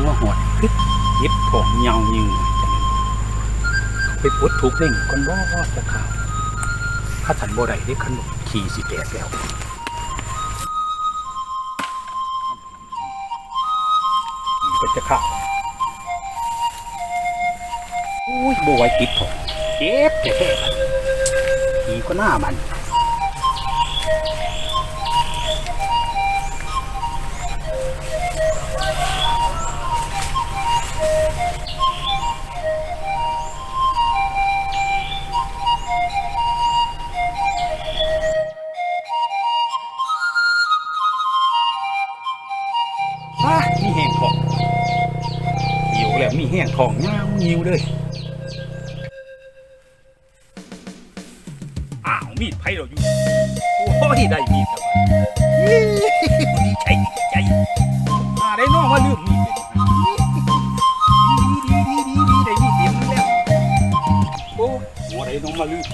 งว่าหดพิษยิบผงเงายืนไปพุดถูกเล่งคนบ่อจะข่าวถ้าฉันบ่ได้ที่ขนมขี่สิแตกแล้วก็จะข่าวอุ้ยบ่ไว้ติดผมเจ็บแท้ขี่ก็หน้ามัน มามีแห้งทองหิวแล้วมีแห้งทองย่างหิวเลยอ้าวมีดไผ่เราอยู่ โอ้ยได้มีดแล้วว่ะดีใจดีใจมาได้น้องมาลืมมีดเลยดีดีดีดีดีได้มีดเตรียมแล้วโอ้ยหัวได้น้องมาลืม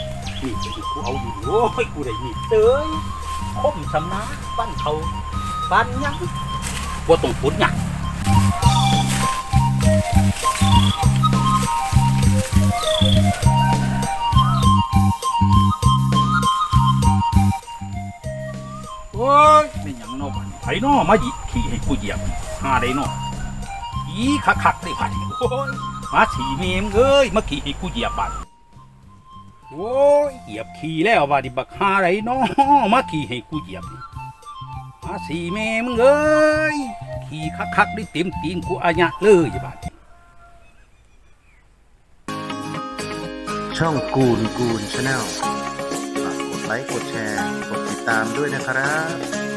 มีดกูเอาอยู่โอ้ยกูได้มีดเตยคมสำนักบ้านเขาบ้านยัง ว่าต้องพุดหยังโอ้ยไม่หยังเนอกบัดนี้ไผนอมาหยิขี่ให้กูเหยียบหาได้เนออีคักคักๆได้บัดนี้โอ้ยมาฉีเมมเอ้ยมาขี่ให้กูเหยียบบัดโอ้ยเหยียบขี่แล้วบัดนี้บักหาได้นอมาขี่ให้กูเหยียบนี่มา สี่แม่มึงเอ้ยขี่คักๆได้เต็มตีนกูอาญะเลยบาดนี้ช่องกูนกูนชาแนลฝากกดไลค์กดแชร์ กดติดตามด้วยนะครับ